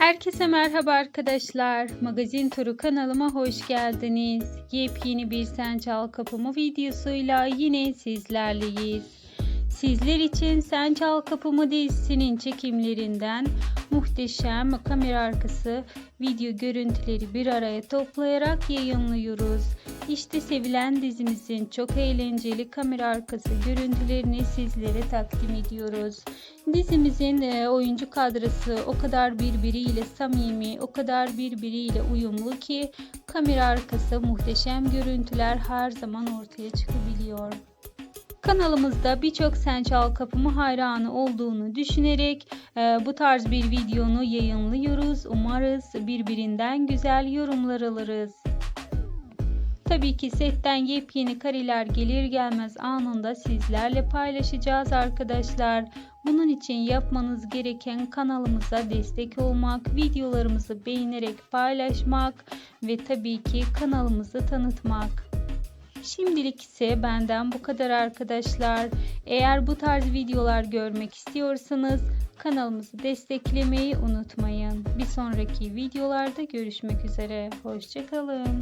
Herkese merhaba arkadaşlar. Magazin Turu kanalıma hoş geldiniz. Yepyeni bir Sen Çal Kapımı videosuyla yine sizlerleyiz. Sizler için Sen Çal Kapımı dizisinin çekimlerinden muhteşem kamera arkası video görüntüleri bir araya toplayarak yayınlıyoruz. İşte sevilen dizimizin çok eğlenceli kamera arkası görüntülerini sizlere takdim ediyoruz. Dizimizin e, oyuncu kadrosu o kadar birbiriyle samimi, o kadar birbiriyle uyumlu ki kamera arkası muhteşem görüntüler her zaman ortaya çıkabiliyor. Kanalımızda birçok Sen Çal Kapımı hayranı olduğunu düşünerek e, bu tarz bir videonu yayınlıyoruz. Umarız birbirinden güzel yorumlar alırız. Tabii ki setten yepyeni kareler gelir gelmez anında sizlerle paylaşacağız arkadaşlar. Bunun için yapmanız gereken kanalımıza destek olmak, videolarımızı beğenerek paylaşmak ve tabii ki kanalımızı tanıtmak. Şimdilik ise benden bu kadar arkadaşlar. Eğer bu tarz videolar görmek istiyorsanız kanalımızı desteklemeyi unutmayın. Bir sonraki videolarda görüşmek üzere. Hoşçakalın.